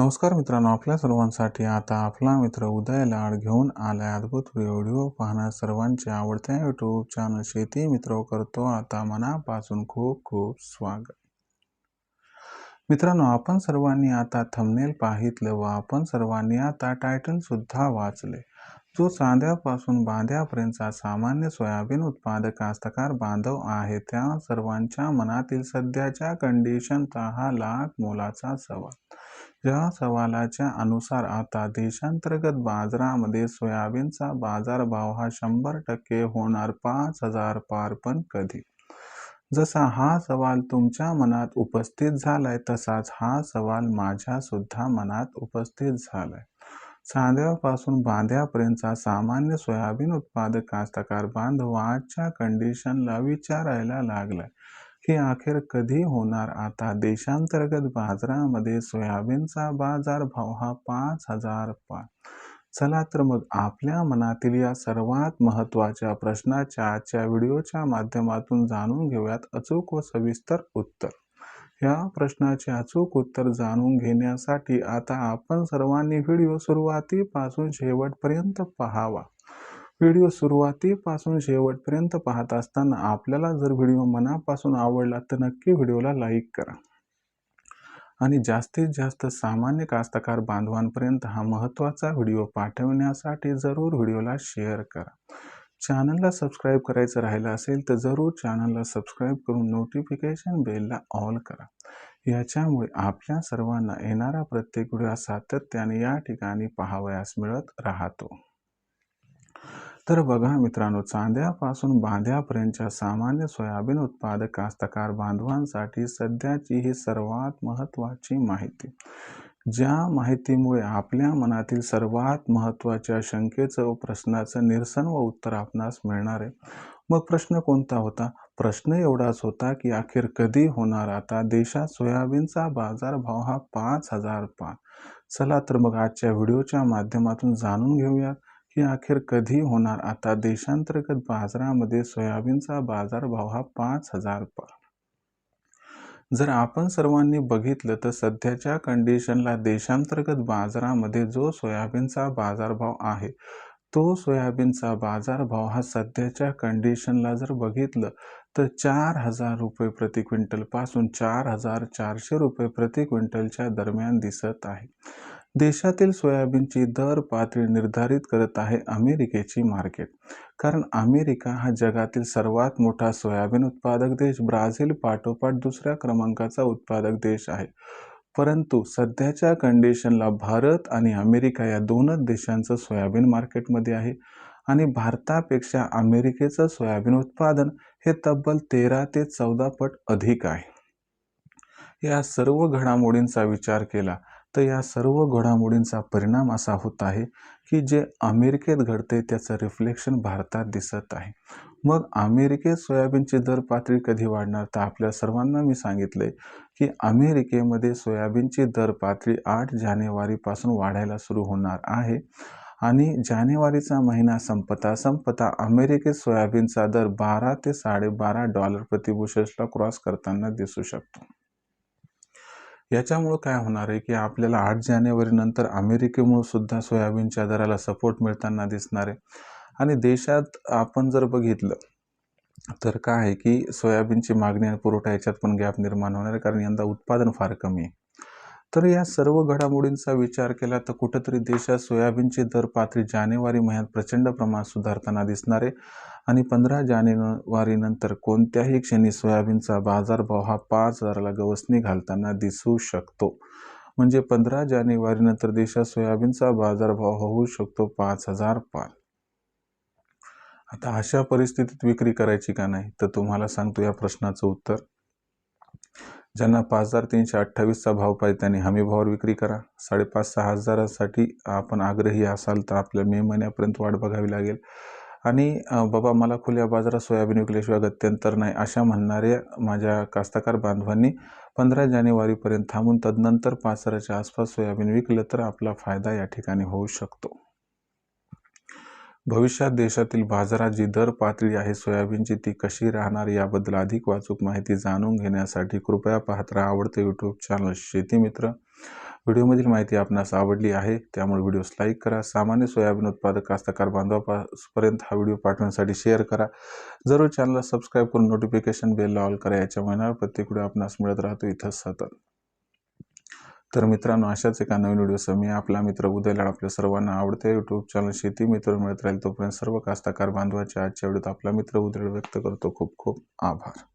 नमस्कार मित्रांनो आपल्या सर्वांसाठी आता आपला मित्र उदय लाड घेऊन आलाय अद्भुत व्हिडिओ पाहणार सर्वांचे आवडत्या यूट्यूब चॅनल शेती मित्र करतो. आता मनापासून खूप खूप स्वागत. मित्रांनो आपण सर्वांनी आता थंबनेल पाहितलं व आपण सर्वांनी आता टायटल सुद्धा वाचले. जो चांद्यापासून बांध्यापर्यंतचा सामान्य सोयाबीन उत्पादक कास्तकार बांधव आहे त्या सर्वांच्या मनातील सध्याच्या कंडिशनचा हा लाख मोलाचा सवाल. या सवालाच्या अनुसार आता देशांतर्गत बाजारामध्ये सोयाबीनचा बाजारभाव हा शंभर टक्के होणार पाच हजार पार पण कधी. जसा हा सवाल तुमच्या मनात उपस्थित झालाय तसाच हा सवाल माझ्या सुद्धा मनात उपस्थित झालाय. सांध्यापासून बांध्यापर्यंतचा सामान्य सोयाबीन उत्पादक कास्तकार बांधव आजच्या कंडिशनला विचारायला लागलाय. की अखेर कधी होणार आता? देशांतर्गत बाजारामध्ये सोयाबीनचा बाजारभाव हा पाच हजार पाच चला तर मग आपल्या मनातील या सर्वात महत्त्वाच्या प्रश्नाच्या आजच्या व्हिडिओच्या माध्यमातून जाणून घेऊयात अचूक व सविस्तर उत्तर. या प्रश्नाचे अचूक उत्तर जाणून घेण्यासाठी आता आपण सर्वांनी व्हिडिओ सुरुवातीपासून शेवटपर्यंत पाहावा. व्हिडिओ सुरुवातीपासून शेवटपर्यंत पाहत असताना आपल्याला जर व्हिडिओ मनापासून आवडला तर नक्की व्हिडिओला लाईक करा. आणि जास्तीत जास्त सामान्य कास्तकार बांधवांपर्यंत हा महत्त्वाचा व्हिडिओ पाठवण्यासाठी जरूर व्हिडिओला शेअर करा. चॅनलला सबस्क्राईब करायचं राहिलं असेल तर जरूर चॅनलला सबस्क्राईब करून नोटिफिकेशन बेलला ऑल करा. याच्यामुळे आपल्या सर्वांना येणारा प्रत्येक व्हिडिओ सातत्याने या ठिकाणी पाहावयास मिळत राहतो. तर बघा मित्रांनो चांद्यापासून बांध्यापर्यंतच्या सामान्य सोयाबीन उत्पादक कास्तकार बांधवांसाठी सध्याची ही सर्वात महत्त्वाची माहिती. ज्या माहितीमुळे आपल्या मनातील सर्वात महत्त्वाच्या शंकेचं व प्रश्नाचं निरसन व उत्तर आपणास मिळणार आहे. मग प्रश्न कोणता होता? प्रश्न एवढाच होता की अखेर कधी होणार आता? देशात सोयाबीनचा बाजारभाव हा पाच हजार पाच चला तर मग आजच्या व्हिडिओच्या माध्यमातून जाणून घेऊयात. की अखेर कधी होणार? आता देशांतर्गत बाजारामध्ये सोयाबीनचा बाजारभाव हा पाच हजार पाच जर आपण सर्वांनी बघितलं तर सध्याच्या कंडिशनला देशांतर्गत बाजारामध्ये जो सोयाबीनचा बाजारभाव आहे तो सोयाबीनचा बाजारभाव हा सध्याच्या कंडिशनला जर बघितलं तर चार हजार रुपये प्रति क्विंटलपासून चार हजार चारशे रुपये प्रति क्विंटलच्या दरम्यान दिसत आहे. देशातील सोयाबीनची दर पातळी निर्धारित करत आहे अमेरिकेची मार्केट. कारण अमेरिका हा जगातील सर्वात मोठा सोयाबीन उत्पादक देश. ब्राझील पाठोपाठ दुसऱ्या क्रमांकाचा उत्पादक देश आहे. परंतु सध्याच्या कंडिशनला भारत आणि अमेरिका या दोनच देशांचं सोयाबीन मार्केटमध्ये आहे आणि भारतापेक्षा अमेरिकेचं सोयाबीन उत्पादन हे तब्बल तेरा ते चौदा पट अधिक आहे. या सर्व घडामोडींचा विचार केला तर या सर्व घडामोडींचा परिणाम असा होत आहे की जे अमेरिकेत घडते त्याचं रिफ्लेक्शन भारतात दिसत आहे. मग अमेरिकेत सोयाबीनची दर पातळी कधी वाढणार? तर आपल्या सर्वांना मी सांगितले की अमेरिकेमध्ये सोयाबीनची दर पातळी आठ जानेवारीपासून वाढायला सुरू होणार आहे. आणि जानेवारीचा महिना संपता संपता अमेरिकेत सोयाबीनचा दर बारा ते साडेबारा डॉलर प्रतिबुशेसला क्रॉस करताना दिसू शकतो. याच्यामुळं काय होणार आहे की आपल्याला आठ जानेवारीनंतर अमेरिकेमुळं सुद्धा सोयाबीनच्या दराला सपोर्ट मिळताना दिसणार आहे. आणि देशात आपण जर बघितलं तर काय आहे की सोयाबीनची मागणी आणि पुरवठा याच्यात पण गॅप निर्माण होणार आहे कारण यंदा उत्पादन फार कमी आहे. तर या सर्व घडामोडींचा विचार केला तर कुठंतरी देशात सोयाबीनची दर पातळी जानेवारी महिन्यात प्रचंड प्रमाणात सुधारताना दिसणार. आहे आणि पंधरा जानेवारीनंतर कोणत्याही क्षणी सोयाबीनचा बाजारभाव हा पाच हजाराला गवसणी घालताना दिसू शकतो. म्हणजे पंधरा जानेवारीनंतर देशात सोयाबीनचा बाजारभाव होऊ शकतो पाच हजार पाच आता अशा परिस्थितीत विक्री करायची का नाही? तर तुम्हाला सांगतो या प्रश्नाचं उत्तर. ज्यांना पाच हजार तीनशे अठ्ठावीसचा भाव पाहिजे त्यांनी हमीभावावर विक्री करा. साडेपाच सहा हजारासाठी आपण आग्रही असाल तर आपल्या मे महिन्यापर्यंत वाट बघावी लागेल. आणि बाबा मला खुल्या बाजारात सोयाबीन विकल्याशिवाय गत्यंतर नाही अशा म्हणणाऱ्या माझ्या कास्तकार बांधवांनी पंधरा जानेवारीपर्यंत थांबून तदनंतर पाच हजाराच्या आसपास सोयाबीन विकलं तर आपला फायदा या ठिकाणी होऊ शकतो. भविष्यात देशातील बाजारात जी दर पातळी आहे सोयाबीनची ती कशी राहणार याबद्दल अधिक वाचूक माहिती जाणून घेण्यासाठी कृपया पाहत राहा आवडते यूट्यूब चॅनल शेतीमित्र व्हिडिओमधील माहिती आपणास आवडली आहे त्यामुळे व्हिडिओस लाईक करा. सामान्य सोयाबीन उत्पादक कास्तकार बांधवापर्यंत हा व्हिडिओ पाठवण्यासाठी शेअर करा. जरूर चॅनलला सबस्क्राईब करून नोटिफिकेशन बेल ऑल करा याच्या महिन्यावर प्रत्येक व्हिडिओ आपणास मिळत राहतो. इथं सतत. तर मित्रांनो अशाच एका नवीन व्हिडिओसह मी आपला मित्र उदयलाड आपल्या सर्वांना आवडते. यूट्यूब चॅनल शेती मित्र मिळत राहील तोपर्यंत सर्व कास्तकार बांधवाच्या आजच्या व्हिडिओत आपला मित्र उदय व्यक्त करतो. खूप खूप आभार.